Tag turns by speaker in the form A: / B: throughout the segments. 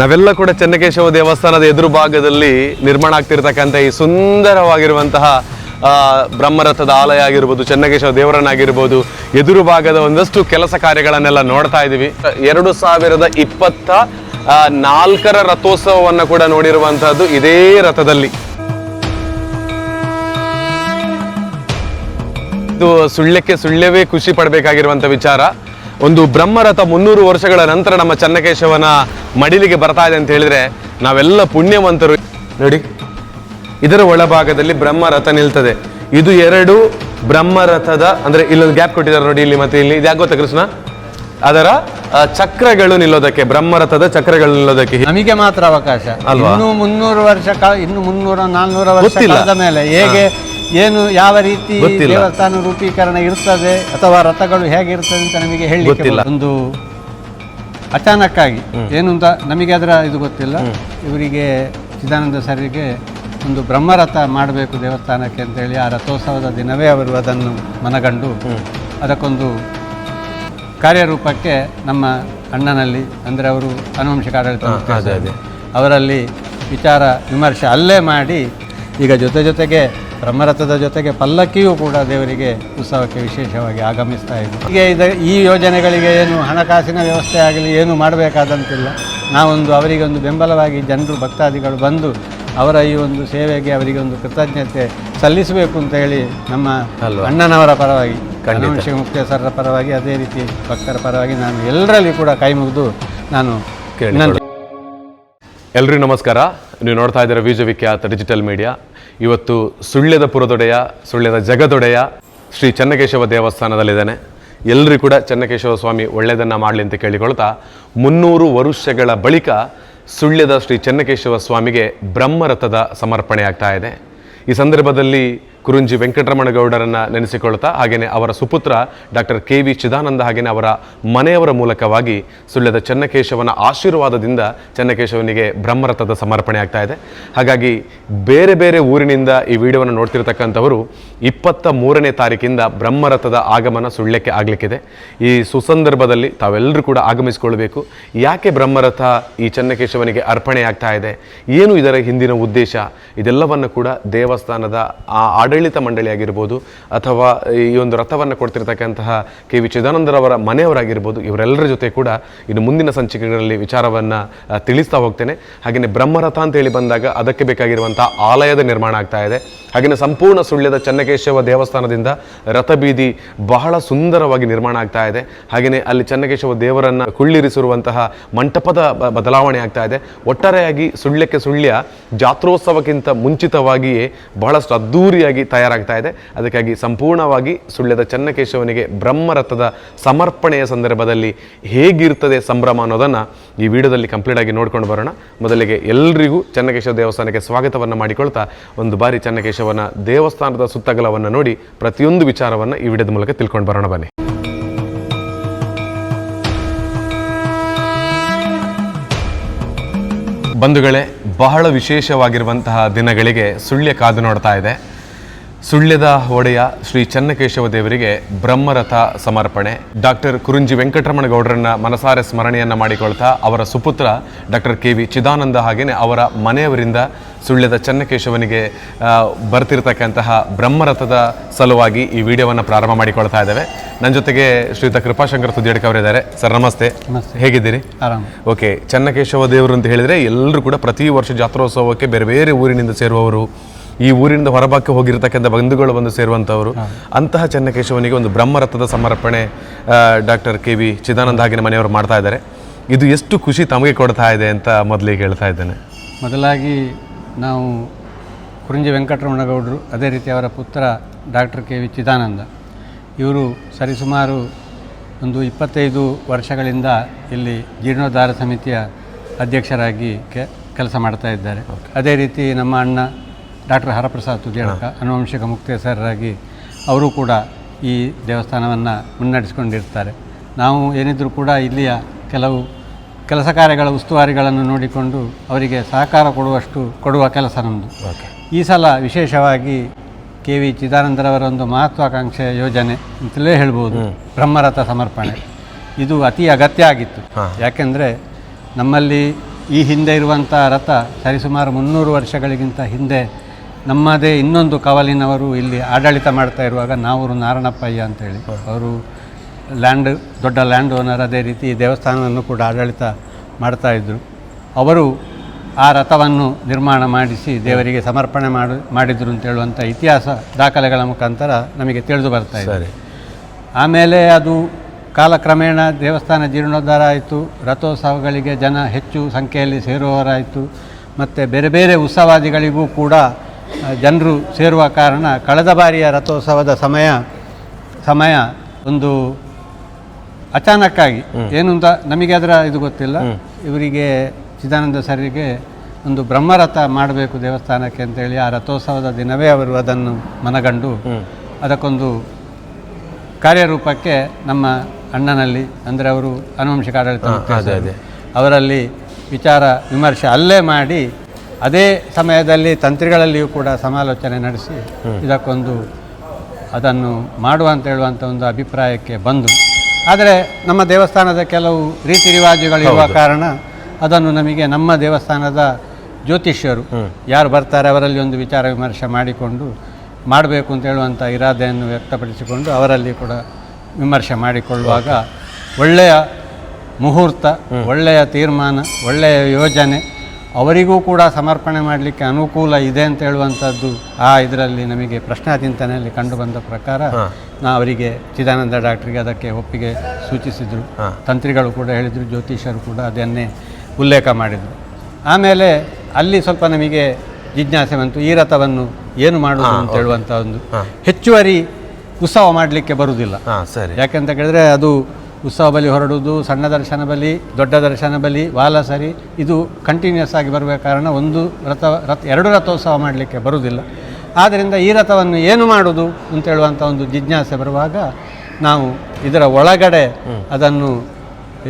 A: ನಾವೆಲ್ಲ ಕೂಡ ಚೆನ್ನಕೇಶವ ದೇವಸ್ಥಾನದ ಎದುರು ಭಾಗದಲ್ಲಿ ನಿರ್ಮಾಣ ಆಗ್ತಿರ್ತಕ್ಕಂಥ ಈ ಸುಂದರವಾಗಿರುವಂತಹ ಬ್ರಹ್ಮರಥದ ಆಲಯ ಆಗಿರ್ಬೋದು, ಚೆನ್ನಕೇಶವ ದೇವರನ್ನಾಗಿರ್ಬೋದು, ಎದುರು ಭಾಗದ ಒಂದಷ್ಟು ಕೆಲಸ ಕಾರ್ಯಗಳನ್ನೆಲ್ಲ ನೋಡ್ತಾ ಇದ್ದೀವಿ. ಎರಡು ಸಾವಿರದ ಇಪ್ಪತ್ತ ನಾಲ್ಕರ ರಥೋತ್ಸವವನ್ನು ಕೂಡ ನೋಡಿರುವಂತಹದ್ದು ಇದೇ ರಥದಲ್ಲಿ. ಇದು ಸುಳ್ಯಕ್ಕೆ ಸುಳ್ಳ್ಯವೇ ಖುಷಿ ಪಡಬೇಕಾಗಿರುವಂಥ ವಿಚಾರ. ಒಂದು ಬ್ರಹ್ಮರಥ ಮುನ್ನೂರು ವರ್ಷಗಳ ನಂತರ ನಮ್ಮ ಚನ್ನಕೇಶವನ ಮಡಿಲಿಗೆ ಬರ್ತಾ ಇದೆ ಅಂತ ಹೇಳಿದ್ರೆ ನಾವೆಲ್ಲ ಪುಣ್ಯವಂತರು. ನೋಡಿ ಇದರ ಒಳಭಾಗದಲ್ಲಿ ಬ್ರಹ್ಮರಥ ನಿಲ್ತದೆ. ಇದು ಎರಡು ಬ್ರಹ್ಮರಥದ ಅಂದ್ರೆ ಇಲ್ಲೊಂದು ಗ್ಯಾಪ್ ಕೊಟ್ಟಿದ್ದಾರೆ ನೋಡಿ ಇಲ್ಲಿ ಮತ್ತೆ ಇಲ್ಲಿ. ಗೊತ್ತಾ ಕೃಷ್ಣ? ಅದರ ಚಕ್ರಗಳು ನಿಲ್ಲೋದಕ್ಕೆ ಬ್ರಹ್ಮರಥದ ಚಕ್ರಗಳು ನಿಲ್ಲೋದಕ್ಕೆ.
B: ನಮಗೆ ಮಾತ್ರ ಅವಕಾಶ.
A: ಅಲ್ವಾ?
B: ಇನ್ನು ಮುನ್ನೂರು ವರ್ಷ ಇನ್ನು ಮುನ್ನೂರ ನಾಲ್ನೂರ ವರ್ಷ ಮೇಲೆ ಹೇಗೆ ಏನು ಯಾವ ರೀತಿ ದೇವಸ್ಥಾನ ರೂಪೀಕರಣ ಇರ್ತದೆ ಅಥವಾ ರಥಗಳು ಹೇಗಿರ್ತದೆ ಅಂತ ನಮಗೆ ಹೇಳಿ
A: ಒಂದು
B: ಒಂದು ಆಗಿ ಏನು ಅಂತ ನಮಗೆ ಅದರ ಇದು ಗೊತ್ತಿಲ್ಲ. ಇವರಿಗೆ ಚಿದಾನಂದ ಸರಿಗೆ ಒಂದು ಬ್ರಹ್ಮರಥ ಮಾಡಬೇಕು ದೇವಸ್ಥಾನಕ್ಕೆ ಅಂತೇಳಿ ಆ ರಥೋತ್ಸವದ ದಿನವೇ ಅವರು ಅದನ್ನು ಮನಗಂಡು ಅದಕ್ಕೊಂದು ಕಾರ್ಯರೂಪಕ್ಕೆ ನಮ್ಮ ಅಣ್ಣನಲ್ಲಿ ಅಂದರೆ ಅವರು ಅನುವಂಶಿಕ ಆಡಳಿತ. ಅವರಲ್ಲಿ ವಿಚಾರ ವಿಮರ್ಶೆ ಅಲ್ಲೇ ಮಾಡಿ ಈಗ ಜೊತೆ ಜೊತೆಗೆ ಬ್ರಹ್ಮರಥದ ಜೊತೆಗೆ ಪಲ್ಲಕ್ಕಿಯೂ ಕೂಡ ದೇವರಿಗೆ ಉತ್ಸವಕ್ಕೆ ವಿಶೇಷವಾಗಿ ಆಗಮಿಸ್ತಾ ಇದೆ ಹೀಗೆ ಇದ ಈ ಯೋಜನೆಗಳಿಗೆ ಏನು ಹಣಕಾಸಿನ ವ್ಯವಸ್ಥೆ ಆಗಲಿ ಏನು ಮಾಡಬೇಕಾದಂತಿಲ್ಲ. ನಾವೊಂದು ಅವರಿಗೆ ಒಂದು ಬೆಂಬಲವಾಗಿ ಜನರು ಭಕ್ತಾದಿಗಳು ಬಂದು ಅವರ ಈ ಒಂದು ಸೇವೆಗೆ ಅವರಿಗೆ ಒಂದು ಕೃತಜ್ಞತೆ ಸಲ್ಲಿಸಬೇಕು ಅಂತ ಹೇಳಿ ನಮ್ಮ? ಅಣ್ಣನವರ ಪರವಾಗಿ ಕಣ್ಣವಂಶಿ ಮುಖ್ಯ ಸರ್ರ ಪರವಾಗಿ ಅದೇ ರೀತಿ ಭಕ್ತರ ಪರವಾಗಿ ನಾನು ಎಲ್ಲರಲ್ಲಿ ಕೂಡ ಕೈ ಮುಗಿದು ನಾನು
A: ಎಲ್ರಿಗೂ ನಮಸ್ಕಾರ. ನೀವು ನೋಡ್ತಾ ಇದ್ದೀರಾ ವಿಜಯ ವಿಖ್ಯಾತ ಡಿಜಿಟಲ್ ಮೀಡಿಯಾ. ಇವತ್ತು ಸುಳ್ಯದ ಪುರದೊಡೆಯ, ಸುಳ್ಯದ ಜಗದೊಡೆಯ ಶ್ರೀ ಚನ್ನಕೇಶವ ದೇವಸ್ಥಾನದಲ್ಲಿದ್ದಾನೆ. ಎಲ್ಲರೂ ಕೂಡ ಚನ್ನಕೇಶವ ಸ್ವಾಮಿ ಒಳ್ಳೆಯದನ್ನು ಮಾಡಲಿ ಅಂತ ಕೇಳಿಕೊಳ್ತಾ, ಮುನ್ನೂರು ವರುಷಗಳ ಬಳಿಕ ಸುಳ್ಯದ ಶ್ರೀ ಚನ್ನಕೇಶವ ಸ್ವಾಮಿಗೆ ಬ್ರಹ್ಮರಥದ ಸಮರ್ಪಣೆ ಆಗ್ತಾ ಇದೆ. ಈ ಸಂದರ್ಭದಲ್ಲಿ ಕುರುಂಜಿ ವೆಂಕಟರಮಣಗೌಡರನ್ನು ನೆನೆಸಿಕೊಳ್ತಾ ಹಾಗೆಯೇ ಅವರ ಸುಪುತ್ರ ಡಾಕ್ಟರ್ ಕೆ ವಿ ಚಿದಾನಂದ ಹಾಗೆಯೇ ಅವರ ಮನೆಯವರ ಮೂಲಕವಾಗಿ ಸುಳ್ಯದ ಚೆನ್ನಕೇಶವನ ಆಶೀರ್ವಾದದಿಂದ ಚೆನ್ನಕೇಶವನಿಗೆ ಬ್ರಹ್ಮರಥದ ಸಮರ್ಪಣೆ ಆಗ್ತಾ ಇದೆ. ಹಾಗಾಗಿ ಬೇರೆ ಬೇರೆ ಊರಿನಿಂದ ಈ ವಿಡಿಯೋವನ್ನು ನೋಡ್ತಿರ್ತಕ್ಕಂಥವರು ಇಪ್ಪತ್ತ ಮೂರನೇ ತಾರೀಕಿಂದ ಬ್ರಹ್ಮರಥದ ಆಗಮನ ಸುಳ್ಯಕ್ಕೆ ಆಗಲಿಕ್ಕಿದೆ. ಈ ಸುಸಂದರ್ಭದಲ್ಲಿ ತಾವೆಲ್ಲರೂ ಕೂಡ ಆಗಮಿಸಿಕೊಳ್ಬೇಕು ಯಾಕೆ ಬ್ರಹ್ಮರಥ ಈ ಚೆನ್ನಕೇಶವನಿಗೆ ಅರ್ಪಣೆ ಆಗ್ತಾ ಇದೆ? ಏನು ಇದರ ಹಿಂದಿನ ಉದ್ದೇಶ? ಇದೆಲ್ಲವನ್ನು ಕೂಡ ದೇವಸ್ಥಾನದ ಆ ಆಡಳಿತ ಮಂಡಳಿ ಆಗಿರ್ಬೋದು ಅಥವಾ ಈ ಒಂದು ರಥವನ್ನು ಕೊಡ್ತಿರ್ತಕ್ಕಂತಹ ಕೆ ವಿ ಚಿದಾನಂದರವರ ಮನೆಯವರಾಗಿರ್ಬೋದು, ಇವರೆಲ್ಲರ ಜೊತೆ ಕೂಡ ಇನ್ನು ಮುಂದಿನ ಸಂಚಿಕೆಗಳಲ್ಲಿ ವಿಚಾರವನ್ನು ತಿಳಿಸ್ತಾ ಹೋಗ್ತೇನೆ. ಹಾಗೆಯೇ ಬ್ರಹ್ಮರಥ ಅಂತ ಹೇಳಿ ಬಂದಾಗ ಅದಕ್ಕೆ ಬೇಕಾಗಿರುವಂಥ ಆಲಯದ ನಿರ್ಮಾಣ ಆಗ್ತಾ ಇದೆ. ಹಾಗೆಯೇ ಸಂಪೂರ್ಣ ಸುಳ್ಯದ ಚನ್ನಕೇಶವ ದೇವಸ್ಥಾನದಿಂದ ರಥಬೀದಿ ಬಹಳ ಸುಂದರವಾಗಿ ನಿರ್ಮಾಣ ಆಗ್ತಾ ಇದೆ. ಹಾಗೆಯೇ ಅಲ್ಲಿ ಚನ್ನಕೇಶವ ದೇವರನ್ನ ಕುಳ್ಳಿರಿಸಿರುವಂತಹ ಮಂಟಪದ ಬದಲಾವಣೆ ಆಗ್ತಾ ಇದೆ. ಒಟ್ಟಾರೆಯಾಗಿ ಸುಳ್ಯಕ್ಕೆ ಸುಳ್ಯ, ಜಾತ್ರೋತ್ಸವಕ್ಕಿಂತ ಮುಂಚಿತವಾಗಿಯೇ ಬಹಳಷ್ಟು ಅದ್ಧೂರಿಯಾಗಿ ತಯಾರಾಗ್ತಾ ಇದೆ. ಅದಕ್ಕಾಗಿ ಸಂಪೂರ್ಣವಾಗಿ ಸುಳ್ಯದ ಚನ್ನಕೇಶವನಿಗೆ ಬ್ರಹ್ಮರಥದ ಸಮರ್ಪಣೆಯ ಸಂದರ್ಭದಲ್ಲಿ ಹೇಗಿರ್ತದೆ ಸಂಭ್ರಮ ಅನ್ನೋದನ್ನು ಈ ವಿಡಿಯೋದಲ್ಲಿ ಕಂಪ್ಲೀಟ್ ಆಗಿ ನೋಡ್ಕೊಂಡು ಬರೋಣ. ಮೊದಲಿಗೆ ಎಲ್ಲರಿಗೂ ಚನ್ನಕೇಶವ ದೇವಸ್ಥಾನಕ್ಕೆ ಸ್ವಾಗತವನ್ನು ಮಾಡಿಕೊಳ್ತಾ, ಒಂದು ಬಾರಿ ಚನ್ನಕೇಶವನ ದೇವಸ್ಥಾನದ ಸುತ್ತಗಲವನ್ನು ನೋಡಿ ಪ್ರತಿಯೊಂದು ವಿಚಾರವನ್ನು ಈ ವಿಡಿಯೋದ ಮೂಲಕ ತಿಳ್ಕೊಂಡು ಬರೋಣ ಬನ್ನಿ. ಬಂಧುಗಳೇ, ಬಹಳ ವಿಶೇಷವಾಗಿರುವಂತಹ ದಿನಗಳಿಗೆ ಸುಳ್ಯ ಕಾದು ನೋಡ್ತಾ ಇದೆ. ಸುಳ್ಯದ ಒಡೆಯ ಶ್ರೀ ಚನ್ನಕೇಶವ ದೇವರಿಗೆ ಬ್ರಹ್ಮರಥ ಸಮರ್ಪಣೆ. ಡಾಕ್ಟರ್ ಕುರುಂಜಿ ವೆಂಕಟರಮಣಗೌಡರನ್ನ ಮನಸಾರೆ ಸ್ಮರಣೆಯನ್ನ ಮಾಡಿಕೊಳ್ತಾ ಅವರ ಸುಪುತ್ರ ಡಾಕ್ಟರ್ ಕೆ ವಿ ಚಿದಾನಂದ ಹಾಗೇನೆ ಅವರ ಮನೆಯವರಿಂದ ಸುಳ್ಯದ ಚನ್ನಕೇಶವನಿಗೆ ಬರ್ತಿರ್ತಕ್ಕಂತಹ ಬ್ರಹ್ಮರಥದ ಸಲುವಾಗಿ ಈ ವಿಡಿಯೋವನ್ನು ಪ್ರಾರಂಭ ಮಾಡಿಕೊಳ್ತಾ ಇದ್ದೇವೆ. ನನ್ನ ಜೊತೆಗೆ ಶ್ರೀಯುತ ಕೃಪಾಶಂಕರ್ ತುದಿಯಡ್ಕ ಅವರಿದ್ದಾರೆ. ಸರ್ ನಮಸ್ತೆ.
B: ನಮಸ್ತೆ.
A: ಹೇಗಿದ್ದೀರಿ?
B: ಆರಾಮ.
A: ಓಕೆ ಚನ್ನಕೇಶವ ದೇವರು ಅಂತ ಹೇಳಿದರೆ ಎಲ್ಲರೂ ಕೂಡ ಪ್ರತಿ ವರ್ಷ ಜಾತ್ರೋತ್ಸವಕ್ಕೆ ಬೇರೆ ಬೇರೆ ಊರಿನಿಂದ ಸೇರುವವರು ಈ ಊರಿನಿಂದ ಹೊರಭಾಗಕ್ಕೆ ಹೋಗಿರ್ತಕ್ಕಂಥ ಬಂಧುಗಳು ಬಂದು ಸೇರುವಂಥವರು. ಅಂತಹ ಚನ್ನಕೇಶವನಿಗೆ ಒಂದು ಬ್ರಹ್ಮರಥದ ಸಮರ್ಪಣೆ ಡಾಕ್ಟರ್ ಕೆ ವಿ ಚಿದಾನಂದ ಹಾಗಿನ ಮನೆಯವರು ಮಾಡ್ತಾ ಇದ್ದಾರೆ. ಇದು ಎಷ್ಟು ಖುಷಿ ತಮಗೆ ಕೊಡ್ತಾ ಇದೆ ಅಂತ ಮೊದಲಿಗೆ ಹೇಳ್ತಾ ಇದ್ದೇನೆ.
B: ಮೊದಲಾಗಿ ನಾವು ಕುರುಂಜಿ ವೆಂಕಟರಮಣಗೌಡರು ಅದೇ ರೀತಿ ಅವರ ಪುತ್ರ ಡಾಕ್ಟರ್ ಕೆ ವಿ ಚಿದಾನಂದ. ಇವರು ಸರಿಸುಮಾರು ಒಂದು ಇಪ್ಪತ್ತೈದು ವರ್ಷಗಳಿಂದ ಇಲ್ಲಿ ಜೀರ್ಣೋದ್ಧಾರ ಸಮಿತಿಯ ಅಧ್ಯಕ್ಷರಾಗಿ ಕೆ ಕೆಲಸ ಮಾಡ್ತಾ ಇದ್ದಾರೆ. ಅದೇ ರೀತಿ ನಮ್ಮ ಅಣ್ಣ ಡಾಕ್ಟರ್ ಹರಪ್ರಸಾದ್ ತುದಿಯಳಕ ಅನುವಂಶಿಕ ಮುಕ್ತೇಸರಾಗಿ ಅವರು ಕೂಡ ಈ ದೇವಸ್ಥಾನವನ್ನು ಮುನ್ನಡೆಸಿಕೊಂಡಿರ್ತಾರೆ. ನಾವು ಏನಿದ್ರೂ ಕೂಡ ಇಲ್ಲಿಯ ಕೆಲವು ಕೆಲಸ ಕಾರ್ಯಗಳ ಉಸ್ತುವಾರಿಗಳನ್ನು ನೋಡಿಕೊಂಡು ಅವರಿಗೆ ಸಹಕಾರ ಕೊಡುವಷ್ಟು ಕೊಡುವ ಕೆಲಸ ನಮ್ಮದು ಈ ಸಲ ವಿಶೇಷವಾಗಿ ಕೆ ವಿ ಚಿದಾನಂದರವರ ಒಂದು ಮಹತ್ವಾಕಾಂಕ್ಷೆಯ ಯೋಜನೆ ಅಂತಲೇ ಹೇಳ್ಬೋದು. ಬ್ರಹ್ಮರಥ ಸಮರ್ಪಣೆ. ಇದು ಅತಿ ಅಗತ್ಯ ಆಗಿತ್ತು. ಯಾಕೆಂದರೆ ನಮ್ಮಲ್ಲಿ ಈ ಹಿಂದೆ ಇರುವಂಥ ರಥ ಸರಿಸುಮಾರು ಮುನ್ನೂರು ವರ್ಷಗಳಿಗಿಂತ ಹಿಂದೆ ನಮ್ಮದೇ ಇನ್ನೊಂದು ಕವಲಿನವರು ಇಲ್ಲಿ ಆಡಳಿತ ಮಾಡ್ತಾ ಇರುವಾಗ ನಾವೂರು ನಾರಣಪ್ಪಯ್ಯ ಅಂತೇಳಿ. ಅವರು ಲ್ಯಾಂಡ್ ದೊಡ್ಡ ಲ್ಯಾಂಡ್ ಓನರ್ ಅದೇ ರೀತಿ ದೇವಸ್ಥಾನವನ್ನು ಕೂಡ ಆಡಳಿತ ಮಾಡ್ತಾ ಇದ್ದರು ಅವರು ಆ ರಥವನ್ನು ನಿರ್ಮಾಣ ಮಾಡಿಸಿ ದೇವರಿಗೆ ಸಮರ್ಪಣೆ ಮಾಡಿ ಮಾಡಿದರು ಅಂತ ಹೇಳುವಂಥ ಇತಿಹಾಸ ದಾಖಲೆಗಳ ಮುಖಾಂತರ ನಮಗೆ ತಿಳಿದು ಬರ್ತಾ ಇದೆ. ಆಮೇಲೆ ಅದು ಕಾಲಕ್ರಮೇಣ ದೇವಸ್ಥಾನ ಜೀರ್ಣೋದ್ಧಾರ ಆಯಿತು ರಥೋತ್ಸವಗಳಿಗೆ ಜನ ಹೆಚ್ಚು ಸಂಖ್ಯೆಯಲ್ಲಿ ಸೇರುವವರಾಯಿತು ಮತ್ತು ಬೇರೆ ಬೇರೆ ಉತ್ಸವಾದಿಗಳಿಗೂ ಕೂಡ ಜನರು ಸೇರುವ ಕಾರಣ ಕಳೆದ ಬಾರಿಯ ರಥೋತ್ಸವದ ಸಮಯ ಸಮಯ ಒಂದು ಅಚಾನಕ್ಕಾಗಿ. ಏನು ಅಂತ ನಮಗೆ ಅದರ ಇದು ಗೊತ್ತಿಲ್ಲ. ಇವರಿಗೆ ಚಿದಾನಂದ ಸರಿಗೆ ಒಂದು ಬ್ರಹ್ಮರಥ ಮಾಡಬೇಕು ದೇವಸ್ಥಾನಕ್ಕೆ ಅಂತೇಳಿ ಆ ರಥೋತ್ಸವದ ದಿನವೇ ಅವರು ಅದನ್ನು ಮನಗಂಡು ಅದಕ್ಕೊಂದು ಕಾರ್ಯರೂಪಕ್ಕೆ ನಮ್ಮ ಅಣ್ಣನಲ್ಲಿ ಅಂದರೆ ಅವರು ಅನುವಂಶಿಕ ಆಡಳಿತ. ಅವರಲ್ಲಿ ವಿಚಾರ ವಿಮರ್ಶೆ ಅಲ್ಲೇ ಮಾಡಿ ಅದೇ ಸಮಯದಲ್ಲಿ ತಂತ್ರಿಗಳಲ್ಲಿಯೂ ಕೂಡ ಸಮಾಲೋಚನೆ ನಡೆಸಿ ಇದಕ್ಕೊಂದು ಅದನ್ನು ಮಾಡುವಂತ ಹೇಳುವಂಥ ಒಂದು ಅಭಿಪ್ರಾಯಕ್ಕೆ ಬಂದು. ಆದರೆ ನಮ್ಮ ದೇವಸ್ಥಾನದ ಕೆಲವು ರೀತಿ ರಿವಾಜುಗಳಿರುವ ಕಾರಣ ಅದನ್ನು ನಮಗೆ ನಮ್ಮ ದೇವಸ್ಥಾನದ ಜ್ಯೋತಿಷ್ಯರು ಯಾರು ಬರ್ತಾರೆ ಅವರಲ್ಲಿ ಒಂದು ವಿಚಾರ ವಿಮರ್ಶೆ ಮಾಡಿಕೊಂಡು ಮಾಡಬೇಕು ಅಂತ ಹೇಳುವಂಥ ಇರಾದೆಯನ್ನು ವ್ಯಕ್ತಪಡಿಸಿಕೊಂಡು ಅವರಲ್ಲಿ ಕೂಡ ವಿಮರ್ಶೆ ಮಾಡಿಕೊಳ್ಳುವಾಗ ಒಳ್ಳೆಯ ಮುಹೂರ್ತ ಒಳ್ಳೆಯ ತೀರ್ಮಾನ ಒಳ್ಳೆಯ ಯೋಜನೆ ಅವರಿಗೂ ಕೂಡ ಸಮರ್ಪಣೆ ಮಾಡಲಿಕ್ಕೆ ಅನುಕೂಲ ಇದೆ ಅಂತ ಹೇಳುವಂಥದ್ದು ಆ ಇದರಲ್ಲಿ ನಮಗೆ ಪ್ರಶ್ನಾ ಚಿಂತನೆಯಲ್ಲಿ ಕಂಡು ಬಂದ ಪ್ರಕಾರ ನಾ ಅವರಿಗೆ ಚಿದಾನಂದ ಡಾಕ್ಟ್ರಿಗೆ ಅದಕ್ಕೆ ಒಪ್ಪಿಗೆ ಸೂಚಿಸಿದರು. ತಂತ್ರಿಗಳು ಕೂಡ ಹೇಳಿದರು ಜ್ಯೋತಿಷರು ಕೂಡ ಅದನ್ನೇ ಉಲ್ಲೇಖ ಮಾಡಿದರು. ಆಮೇಲೆ ಅಲ್ಲಿ ಸ್ವಲ್ಪ ನಮಗೆ ಜಿಜ್ಞಾಸೆ ಬಂತು ಈ ರಥವನ್ನು ಏನು ಮಾಡುವುದು ಅಂತ ಹೇಳುವಂಥ ಒಂದು ಹೆಚ್ಚುವರಿ ಉತ್ಸವ ಮಾಡಲಿಕ್ಕೆ ಬರುವುದಿಲ್ಲ
A: ಸರಿ.
B: ಯಾಕೆಂತ ಕೇಳಿದ್ರೆ ಅದು ಉತ್ಸವ ಬಲಿ ಹೊರಡುವುದು ಸಣ್ಣ ದರ್ಶನ ಬಲಿ ದೊಡ್ಡ ದರ್ಶನ ಬಲಿ ವಾಲಸರಿ ಇದು ಕಂಟಿನ್ಯೂಸ್ ಆಗಿ ಬರುವ ಕಾರಣ ಒಂದು ರಥ ರಥ ಎರಡು ರಥೋತ್ಸವ ಮಾಡಲಿಕ್ಕೆ ಬರುವುದಿಲ್ಲ. ಆದ್ದರಿಂದ ಈ ರಥವನ್ನು ಏನು ಮಾಡುವುದು ಅಂತ ಹೇಳುವಂಥ ಒಂದು ಜಿಜ್ಞಾಸೆ ಬರುವಾಗ ನಾವು ಇದರ ಒಳಗಡೆ ಅದನ್ನು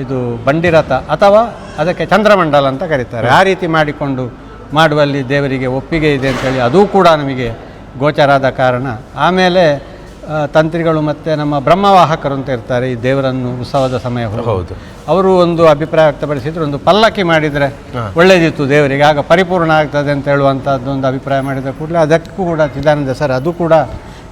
B: ಇದು ಬಂಡಿ ರಥ ಅಥವಾ ಅದಕ್ಕೆ ಚಂದ್ರಮಂಡಲ ಅಂತ ಕರೀತಾರೆ. ಆ ರೀತಿ ಮಾಡಿಕೊಂಡು ಮಾಡುವಲ್ಲಿ ದೇವರಿಗೆ ಒಪ್ಪಿಗೆ ಇದೆ ಅಂತೇಳಿ ಅದೂ ಕೂಡ ನಮಗೆ ಗೋಚರಾದ ಕಾರಣ. ಆಮೇಲೆ ತಂತ್ರಿಗಳು ಮತ್ತು ನಮ್ಮ ಬ್ರಹ್ಮವಾಹಕರು ಅಂತ ಇರ್ತಾರೆ ಈ ದೇವರನ್ನು ಉತ್ಸವದ ಸಮಯ.
A: ಹೌದು.
B: ಅವರು ಒಂದು ಅಭಿಪ್ರಾಯ ವ್ಯಕ್ತಪಡಿಸಿದ್ರು ಒಂದು ಪಲ್ಲಕ್ಕಿ ಮಾಡಿದರೆ ಒಳ್ಳೆಯದಿತ್ತು ದೇವರಿಗೆ ಆಗ ಪರಿಪೂರ್ಣ ಆಗ್ತದೆ ಅಂತ ಹೇಳುವಂಥದ್ದು ಒಂದು ಅಭಿಪ್ರಾಯ ಮಾಡಿದ ಕೂಡಲೇ ಅದಕ್ಕೂ ಕೂಡ ಚಿದಾನಂದ ಸರ್ ಅದು ಕೂಡ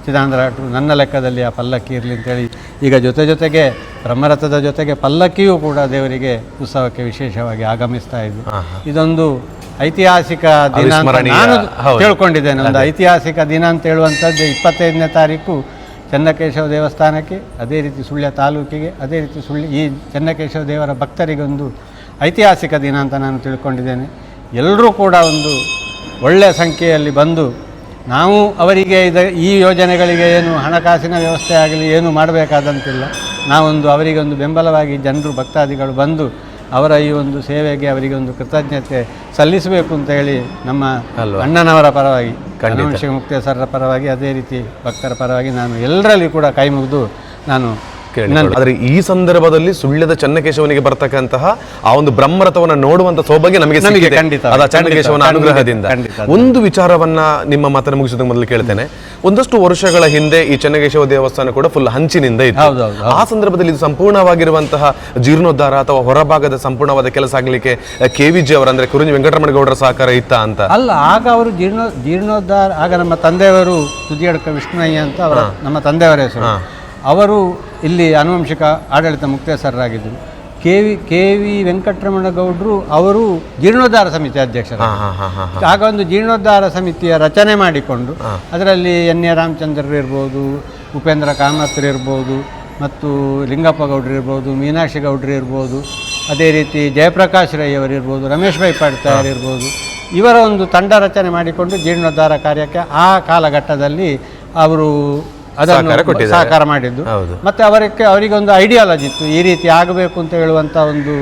B: ಚಿದಾನಂದ ನನ್ನ ಲೆಕ್ಕದಲ್ಲಿ ಆ ಪಲ್ಲಕ್ಕಿ ಇರಲಿ ಅಂತೇಳಿ ಈಗ ಜೊತೆ ಜೊತೆಗೆ ಬ್ರಹ್ಮರಥದ ಜೊತೆಗೆ ಪಲ್ಲಕ್ಕಿಯೂ ಕೂಡ ದೇವರಿಗೆ ಉತ್ಸವಕ್ಕೆ ವಿಶೇಷವಾಗಿ ಆಗಮಿಸ್ತಾ ಇದ್ದು ಇದೊಂದು ಐತಿಹಾಸಿಕ ದಿನ ನಾನು. ತಿಳ್ಕೊಂಡಿದ್ದೇನೆ ಒಂದು ಐತಿಹಾಸಿಕ ದಿನ ಅಂತ ಹೇಳುವಂಥದ್ದು ಇಪ್ಪತ್ತೈದನೇ ತಾರೀಕು. ಚೆನ್ನಕೇಶವ ದೇವಸ್ಥಾನಕ್ಕೆ ಅದೇ ರೀತಿ ಸುಳ್ಯ ತಾಲೂಕಿಗೆ ಅದೇ ರೀತಿ ಸುಳ್ಯ ಈ ಚನ್ನಕೇಶವ ದೇವರ ಭಕ್ತರಿಗೊಂದು ಐತಿಹಾಸಿಕ ದಿನ ಅಂತ ನಾನು ತಿಳ್ಕೊಂಡಿದ್ದೇನೆ ಎಲ್ಲರೂ ಕೂಡ ಒಂದು ಒಳ್ಳೆಯ ಸಂಖ್ಯೆಯಲ್ಲಿ ಬಂದು ನಾವು ಅವರಿಗೆ ಇದ ಈ ಯೋಜನೆಗಳಿಗೆ ಏನು ಹಣಕಾಸಿನ ವ್ಯವಸ್ಥೆ ಆಗಲಿ ಏನು ಮಾಡಬೇಕಾದಂತಿಲ್ಲ ನಾವೊಂದು ಅವರಿಗೆ ಒಂದು ಬೆಂಬಲವಾಗಿ ಜನರು ಭಕ್ತಾದಿಗಳು ಬಂದು ಅವರ ಈ ಒಂದು ಸೇವೆಗೆ ಅವರಿಗೆ ಒಂದು ಕೃತಜ್ಞತೆ ಸಲ್ಲಿಸಬೇಕು ಅಂತ ಹೇಳಿ ನಮ್ಮ? ಅಣ್ಣನವರ ಪರವಾಗಿ ಅನುವಂಶಿಕ ಮುಕ್ತೇಶ್ವರರ ಪರವಾಗಿ ಅದೇ ರೀತಿ ಭಕ್ತರ ಪರವಾಗಿ ನಾನು ಎಲ್ಲರಲ್ಲಿ ಕೂಡ ಕೈ ಮುಗಿದು ನಾನು.
A: ಆದ್ರೆ ಈ ಸಂದರ್ಭದಲ್ಲಿ ಸುಳ್ಯದ ಚನ್ನಕೇಶವನಿಗೆ ಬರ್ತಕ್ಕಂತಹ ಆ ಒಂದು ಬ್ರಹ್ಮರಥವನ್ನು ನೋಡುವಂತ ಸೌಭಾಗ್ಯ ನಮಗೆ ಅದ ಚನ್ನಕೇಶವನ ಅನುಗ್ರಹದಿಂದ. ಒಂದು ವಿಚಾರವನ್ನ ನಿಮ್ಮ ಮಾತನ್ನು ಮುಗಿಸಿದ ಮೊದಲು ಕೇಳ್ತೇನೆ. ಒಂದಷ್ಟು ವರ್ಷಗಳ ಹಿಂದೆ ಈ ಚನ್ನಕೇಶವ ದೇವಸ್ಥಾನ ಕೂಡ ಫುಲ್ ಹಂಚಿನಿಂದ ಇತ್ತು. ಆ ಸಂದರ್ಭದಲ್ಲಿ ಇದು ಸಂಪೂರ್ಣವಾಗಿರುವಂತಹ ಜೀರ್ಣೋದ್ಧಾರ ಅಥವಾ ಹೊರಭಾಗದ ಸಂಪೂರ್ಣವಾದ ಕೆಲಸ ಆಗ್ಲಿಕ್ಕೆ ಕೆ ವಿ ಜಿ ಅವರ ಅಂದ್ರೆ ಕುರುಂಜಿ ವೆಂಕಟರಮಣ ಗೌಡರ ಸಹಕಾರ ಇತ್ತ ಅಂತ?
B: ಅಲ್ಲ ಆಗ ಅವರು ಜೀರ್ಣೋ ಜೀರ್ಣೋದ್ಧಾರ ಆಗ ನಮ್ಮ ತಂದೆಯವರು ತುದಿಯಡ್ಕ ವಿಷ್ಣುಯ್ಯ ಅಂತ ಅವರ ನಮ್ಮ ತಂದೆಯವರ ಹೆಸರು. ಅವರು ಇಲ್ಲಿ ಆನುವಂಶಿಕ ಆಡಳಿತ ಮುಕ್ತೇಸರರಾಗಿದ್ದರು. K V K V Venkataramana ಗೌಡರು ಅವರು ಜೀರ್ಣೋದ್ಧಾರ ಸಮಿತಿ ಅಧ್ಯಕ್ಷರು. ಆಗ ಒಂದು ಜೀರ್ಣೋದ್ಧಾರ ಸಮಿತಿಯ ರಚನೆ ಮಾಡಿಕೊಂಡು ಅದರಲ್ಲಿ ಎನ್ ಎ ರಾಮಚಂದ್ರರು ಇರ್ಬೋದು ಉಪೇಂದ್ರ ಕಾಮತ್ರು ಇರ್ಬೋದು ಮತ್ತು ಲಿಂಗಪ್ಪ ಗೌಡ್ರು ಇರ್ಬೋದು ಮೀನಾಕ್ಷಿ ಗೌಡ್ರು ಇರ್ಬೋದು ಅದೇ ರೀತಿ ಜಯಪ್ರಕಾಶ್ ರೈ ಅವರಿರ್ಬೋದು ರಮೇಶ್ ಭಾಯ್ ಪಾಡ್ತಾಯರ್ ಇರ್ಬೋದು. ಇವರ ಒಂದು ತಂಡ ರಚನೆ ಮಾಡಿಕೊಂಡು ಜೀರ್ಣೋದ್ಧಾರ ಕಾರ್ಯಕ್ಕೆ ಆ ಕಾಲಘಟ್ಟದಲ್ಲಿ ಅವರು
A: ಸಹಕಾರ
B: ಅದನ್ನು
A: ಕೊಟ್ಟಿದ್ದಾರೆ.
B: ಸಹಕಾರ ಮಾಡಿದ್ದು. ಮತ್ತೆ ಅವರಿಗೆ ಅವರಿಗೆ ಒಂದು ಐಡಿಯಾಲಜಿ ಇತ್ತು. ಈ ರೀತಿ ಆಗಬೇಕು ಅಂತ ಹೇಳುವಂತ ಒಂದು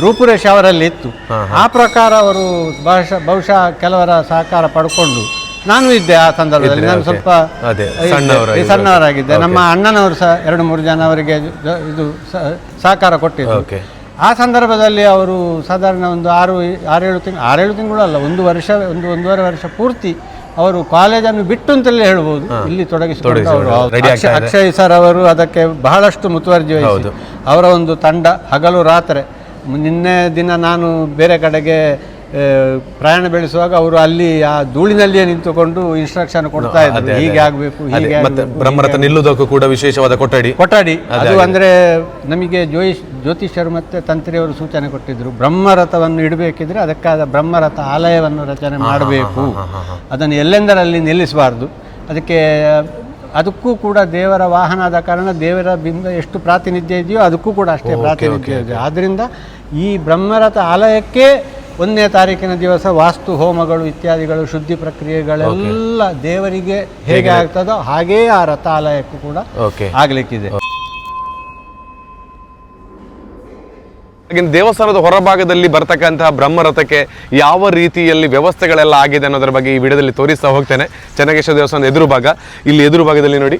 B: ರೂಪುರೇಷೆ ಅವರಲ್ಲಿ ಇತ್ತು. ಆ ಪ್ರಕಾರ ಅವರು ಬಹುಶಃ ಬಹುಶಃ ಕೆಲವರ ಸಹಕಾರ ಪಡ್ಕೊಂಡು ನಾನು ಇದ್ದೆ ಆ ಸಂದರ್ಭದಲ್ಲಿ. ನಾನು. ಸ್ವಲ್ಪ
A: ಅದೇ,
B: ಇದ್ದೆ.
A: ಸಣ್ಣವರಾಗಿದ್ದಾಗ.
B: ಈ ಸಣ್ಣವರಾಗಿದ್ದೆ. ನಮ್ಮ ಅಣ್ಣನವರು ಸಹ ಎರಡು ಮೂರು ಜನ ಅವರಿಗೆ ಜ- ಇದು ಸ- ಸಹಕಾರ ಕೊಟ್ಟಿದ್ದು
A: ಓಕೆ
B: ಆ ಸಂದರ್ಭದಲ್ಲಿ ಅವರು ಸಾಧಾರಣ ಒಂದು ಆರು ಆರೇಳು ತಿಂಗಳು ಆರೇಳು ತಿಂಗಳು ಅಲ್ಲ ಒಂದು ವರ್ಷ ಒಂದು ಒಂದೂವರೆ ವರ್ಷ ಪೂರ್ತಿ ಅವರು ಕಾಲೇಜನ್ನು ಬಿಟ್ಟು ಅಂತಲೇ ಹೇಳ್ಬೋದು. ಇಲ್ಲಿ ತೊಡಗಿಸಿಕೊಂಡು ಅಕ್ಷಯ್- ಸರ್ ಅವರು ಅದಕ್ಕೆ ಬಹಳಷ್ಟು ಮುತುವರ್ಜಿ ವಹಿಸಿ. ಅವರ ಒಂದು ತಂಡ ಹಗಲು ರಾತ್ರಿ. ನಿನ್ನೆ ದಿನ ನಾನು ಬೇರೆ ಕಡೆಗೆ ಪ್ರಯಾಣ ಬೆಳೆಸುವಾಗ ಅವರು ಅಲ್ಲಿ ಆ ಧೂಳಿನಲ್ಲಿಯೇ ನಿಂತುಕೊಂಡು ಇನ್ಸ್ಟ್ರಕ್ಷನ್ ಕೊಡ್ತಾ
A: ಇದ್ದಾರೆ
B: ಹೀಗೆ ಆಗಬೇಕು ಹೀಗೆ
A: ಬ್ರಹ್ಮರಥ ನಿಲ್ಲುವುದಕ್ಕೂ ಕೂಡ ವಿಶೇಷವಾದ ಕೊಠಡಿ.
B: ಕೊಠಡಿ. ಅದು ಅಂದರೆ ನಮಗೆ ಜ್ಯೋತಿಷ್ ಜ್ಯೋತಿಷ್ಯರು ಮತ್ತು ತಂತ್ರಿಯವರು ಸೂಚನೆ ಕೊಟ್ಟಿದ್ದರು ಬ್ರಹ್ಮರಥವನ್ನು ಇಡಬೇಕಿದ್ರೆ ಅದಕ್ಕಾದ ಬ್ರಹ್ಮರಥ ಆಲಯವನ್ನು ರಚನೆ ಮಾಡಬೇಕು. ಅದನ್ನು ಎಲ್ಲೆಂದರಲ್ಲಿ ನಿಲ್ಲಿಸಬಾರ್ದು. ಅದಕ್ಕೆ ಅದಕ್ಕೂ ಕೂಡ ದೇವರ ವಾಹನ ಆದ ಕಾರಣ ದೇವರ ಬಿಂಬ ಎಷ್ಟು ಪ್ರಾತಿನಿಧ್ಯ ಇದೆಯೋ ಅದಕ್ಕೂ ಕೂಡ ಅಷ್ಟೇ ಪ್ರಾತಿನಿಧ್ಯ ಇದೆ. ಆದ್ದರಿಂದ ಈ ಬ್ರಹ್ಮರಥ ಆಲಯಕ್ಕೆ ಒಂದನೇ ತಾರೀಕಿನ ದಿವಸ ವಾಸ್ತು ಹೋಮಗಳು ಇತ್ಯಾದಿಗಳು ಶುದ್ಧಿ ಪ್ರಕ್ರಿಯೆಗಳೆಲ್ಲ ದೇವರಿಗೆ ಹೇಗೆ ಆಗ್ತದೋ ಹಾಗೇ ಆ ರಥಾಲಯಕ್ಕೂ ಕೂಡ
A: ಓಕೆ
B: ಆಗ್ಲಿಕ್ಕಿದೆ.
A: ಹಾಗೆ ದೇವಸ್ಥಾನದ ಹೊರಭಾಗದಲ್ಲಿ ಬರ್ತಕ್ಕಂತಹ ಬ್ರಹ್ಮರಥಕ್ಕೆ ಯಾವ ರೀತಿಯಲ್ಲಿ ವ್ಯವಸ್ಥೆಗಳೆಲ್ಲ ಆಗಿದೆ ಅನ್ನೋದ್ರ ಬಗ್ಗೆ ಈ ವಿಡಿಯೋದಲ್ಲಿ ತೋರಿಸ್ತಾ ಹೋಗ್ತೇನೆ. ಚೆನ್ನಗೇಶ್ವರ ದೇವಸ್ಥಾನದ ಎದುರು ಭಾಗ ಇಲ್ಲಿ ಎದುರು ಭಾಗದಲ್ಲಿ ನೋಡಿ.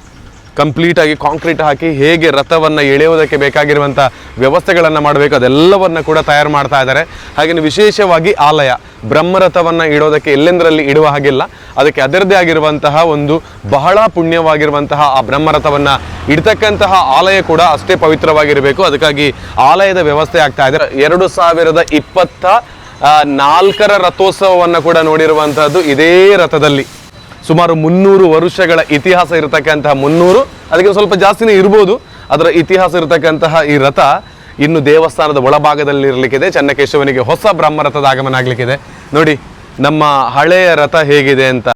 A: ಕಂಪ್ಲೀಟ್ ಆಗಿ ಕಾಂಕ್ರೀಟ್ ಹಾಕಿ ಹೇಗೆ ರಥವನ್ನು ಎಳೆಯುವುದಕ್ಕೆ ಬೇಕಾಗಿರುವಂಥ ವ್ಯವಸ್ಥೆಗಳನ್ನು ಮಾಡಬೇಕು, ಅದೆಲ್ಲವನ್ನ ಕೂಡ ತಯಾರು ಮಾಡ್ತಾ ಇದ್ದಾರೆ. ಹಾಗೆಯೇ ವಿಶೇಷವಾಗಿ ಆಲಯ. ಬ್ರಹ್ಮರಥವನ್ನು ಇಡೋದಕ್ಕೆ ಎಲ್ಲೆಂದರಲ್ಲಿ ಇಡುವ ಹಾಗಿಲ್ಲ. ಅದಕ್ಕೆ ಅದರದೇ ಆಗಿರುವಂತಹ ಒಂದು ಬಹಳ ಪುಣ್ಯವಾಗಿರುವಂತಹ ಆ ಬ್ರಹ್ಮರಥವನ್ನು ಇಡ್ತಕ್ಕಂತಹ ಆಲಯ ಕೂಡ ಅಷ್ಟೇ ಪವಿತ್ರವಾಗಿರಬೇಕು. ಅದಕ್ಕಾಗಿ ಆಲಯದ ವ್ಯವಸ್ಥೆ ಆಗ್ತಾ ಇದೆ. ಎರಡು ಸಾವಿರದ ಇಪ್ಪತ್ತ ನಾಲ್ಕರ ರಥೋತ್ಸವವನ್ನು ಕೂಡ ನೋಡಿರುವಂತಹದ್ದು ಇದೇ ರಥದಲ್ಲಿ. ಸುಮಾರು ಮುನ್ನೂರು ವರ್ಷಗಳ ಇತಿಹಾಸ ಇರತಕ್ಕಂತಹ ಮುನ್ನೂರು, ಅದಕ್ಕೆ ಸ್ವಲ್ಪ ಜಾಸ್ತಿನೇ ಇರ್ಬೋದು, ಅದರ ಇತಿಹಾಸ ಇರತಕ್ಕಂತಹ ಈ ರಥ ಇನ್ನು ದೇವಸ್ಥಾನದ ಒಳಭಾಗದಲ್ಲಿ ಇರಲಿಕ್ಕಿದೆ ಚನ್ನಕೇಶವನಿಗೆ ಹೊಸ ಬ್ರಹ್ಮರಥದ ಆಗಮನ ಆಗ್ಲಿಕ್ಕಿದೆ. ನೋಡಿ, ನಮ್ಮ ಹಳೆಯ ರಥ ಹೇಗಿದೆ ಅಂತ.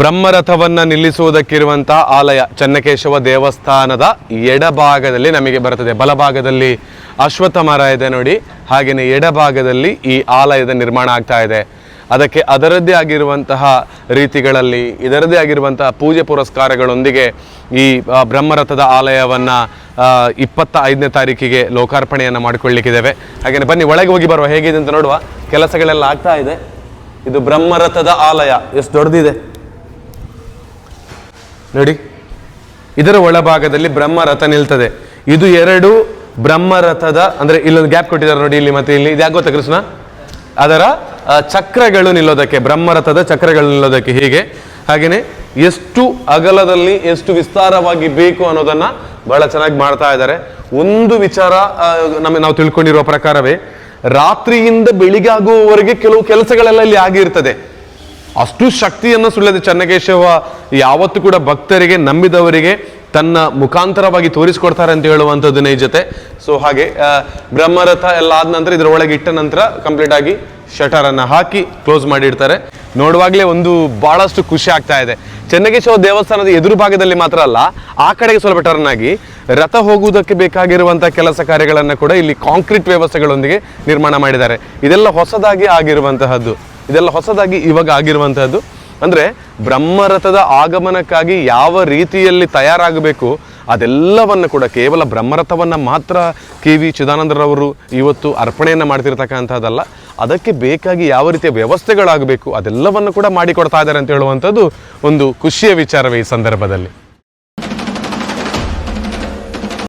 A: ಬ್ರಹ್ಮರಥವನ್ನ ನಿಲ್ಲಿಸುವುದಕ್ಕಿರುವಂತಹ ಆಲಯ ಚನ್ನಕೇಶವ ದೇವಸ್ಥಾನದ ಎಡಭಾಗದಲ್ಲಿ ನಮಗೆ ಬರುತ್ತದೆ. ಬಲಭಾಗದಲ್ಲಿ ಅಶ್ವತ್ಥ ಮರ ಇದೆ ನೋಡಿ. ಹಾಗೆಯೇ ಎಡಭಾಗದಲ್ಲಿ ಈ ಆಲಯದ ನಿರ್ಮಾಣ ಆಗ್ತಾ ಇದೆ. ಅದಕ್ಕೆ ಅದರದ್ದೇ ಆಗಿರುವಂತಹ ರೀತಿಗಳಲ್ಲಿ, ಇದರದ್ದೇ ಆಗಿರುವಂತಹ ಪೂಜೆ ಪುರಸ್ಕಾರಗಳೊಂದಿಗೆ ಈ ಬ್ರಹ್ಮರಥದ ಆಲಯವನ್ನು ಇಪ್ಪತ್ತ ಐದನೇ ತಾರೀಕಿಗೆ ಲೋಕಾರ್ಪಣೆಯನ್ನು ಮಾಡಿಕೊಳ್ಳಿಕ್ಕಿದ್ದೇವೆ. ಹಾಗೆಯೇ ಬನ್ನಿ, ಒಳಗೆ ಹೋಗಿ ಬರುವ. ಹೇಗಿದೆ ಅಂತ ನೋಡುವ. ಕೆಲಸಗಳೆಲ್ಲ ಆಗ್ತಾ ಇದೆ. ಇದು ಬ್ರಹ್ಮರಥದ ಆಲಯ. ಎಷ್ಟು ದೊಡ್ಡದಿದೆ. ನೋಡಿ. ಇದರ ಒಳಭಾಗದಲ್ಲಿ ಬ್ರಹ್ಮರಥ ನಿಲ್ತದೆ. ಇದು ಎರಡು ಬ್ರಹ್ಮರಥದ, ಅಂದ್ರೆ ಇಲ್ಲೊಂದು ಗ್ಯಾಪ್ ಕೊಟ್ಟಿದ್ದಾರೆ ನೋಡಿ ಇಲ್ಲಿ ಮತ್ತೆ ಇಲ್ಲಿ. ಇದ್ಯಾಕೆ ಗೊತ್ತಾ ಕೃಷ್ಣ? ಅದರ ಚಕ್ರಗಳು ನಿಲ್ಲೋದಕ್ಕೆ, ಬ್ರಹ್ಮರಥದ ಚಕ್ರಗಳು ನಿಲ್ಲೋದಕ್ಕೆ ಹೀಗೆ. ಹಾಗೇನೆ, ಎಷ್ಟು ಅಗಲದಲ್ಲಿ ಎಷ್ಟು ವಿಸ್ತಾರವಾಗಿ ಬೇಕು ಅನ್ನೋದನ್ನ ಬಹಳ ಚೆನ್ನಾಗಿ ಮಾಡ್ತಾ ಇದ್ದಾರೆ. ಒಂದು ವಿಚಾರ ನಮಗೆ ನಾವು ತಿಳ್ಕೊಂಡಿರುವ ಪ್ರಕಾರವೇ, ರಾತ್ರಿಯಿಂದ ಬೆಳಿಗ್ಗೆ ಆಗುವವರೆಗೆ ಕೆಲವು ಕೆಲಸಗಳೆಲ್ಲ ಇಲ್ಲಿ ಆಗಿರ್ತದೆ. ಅಷ್ಟು ಶಕ್ತಿಯನ್ನು ಸುಳ್ಳದ ಚನ್ನಕೇಶವ ಯಾವತ್ತೂ ಕೂಡ ಭಕ್ತರಿಗೆ, ನಂಬಿದವರಿಗೆ ತನ್ನ ಮುಖಾಂತರವಾಗಿ ತೋರಿಸ್ಕೊಡ್ತಾರೆ ಅಂತ ಹೇಳುವಂಥದ್ದು ನೈಜತೆ. ಸೊ ಹಾಗೆ ಬ್ರಹ್ಮರಥ ಎಲ್ಲ ಆದ ನಂತರ ಇದರೊಳಗೆ ಇಟ್ಟ ನಂತರ ಕಂಪ್ಲೀಟ್ ಆಗಿ ಶಟರನ್ನು ಹಾಕಿ ಕ್ಲೋಸ್ ಮಾಡಿಡ್ತಾರೆ. ನೋಡುವಾಗಲೇ ಒಂದು ಬಹಳಷ್ಟು ಖುಷಿ ಆಗ್ತಾ ಇದೆ. ಚನ್ನಕೇಶವ ದೇವಸ್ಥಾನದ ಎದುರು ಭಾಗದಲ್ಲಿ ಮಾತ್ರ ಅಲ್ಲ, ಆ ಕಡೆಗೆ ಸ್ವಲ್ಪ ಟರ್ನ್ ರಥ ಹೋಗುವುದಕ್ಕೆ ಬೇಕಾಗಿರುವಂಥ ಕೆಲಸ ಕಾರ್ಯಗಳನ್ನು ಕೂಡ ಇಲ್ಲಿ ಕಾಂಕ್ರೀಟ್ ವ್ಯವಸ್ಥೆಗಳೊಂದಿಗೆ ನಿರ್ಮಾಣ ಮಾಡಿದ್ದಾರೆ. ಇದೆಲ್ಲ ಹೊಸದಾಗಿ ಆಗಿರುವಂತಹದ್ದು. ಇದೆಲ್ಲ ಹೊಸದಾಗಿ ಇವಾಗ ಆಗಿರುವಂತಹದ್ದು. ಅಂದ್ರೆ ಬ್ರಹ್ಮರಥದ ಆಗಮನಕ್ಕಾಗಿ ಯಾವ ರೀತಿಯಲ್ಲಿ ತಯಾರಾಗಬೇಕು, ಅದೆಲ್ಲವನ್ನು ಕೂಡ ಕೇವಲ ಬ್ರಹ್ಮರಥವನ್ನ ಮಾತ್ರ ಕೆ ವಿ ಚಿದಾನಂದರವರು ಇವತ್ತು ಅರ್ಪಣೆಯನ್ನು ಮಾಡ್ತಿರ್ತಕ್ಕಂಥದ್ದಲ್ಲ ಅದಕ್ಕೆ ಬೇಕಾಗಿ ಯಾವ ರೀತಿಯ ವ್ಯವಸ್ಥೆಗಳಾಗಬೇಕು, ಅದೆಲ್ಲವನ್ನು ಕೂಡ ಮಾಡಿಕೊಡ್ತಾ ಇದ್ದಾರೆ ಅಂತ ಹೇಳುವಂಥದ್ದು ಒಂದು ಖುಷಿಯ ವಿಚಾರವೇ ಈ ಸಂದರ್ಭದಲ್ಲಿ.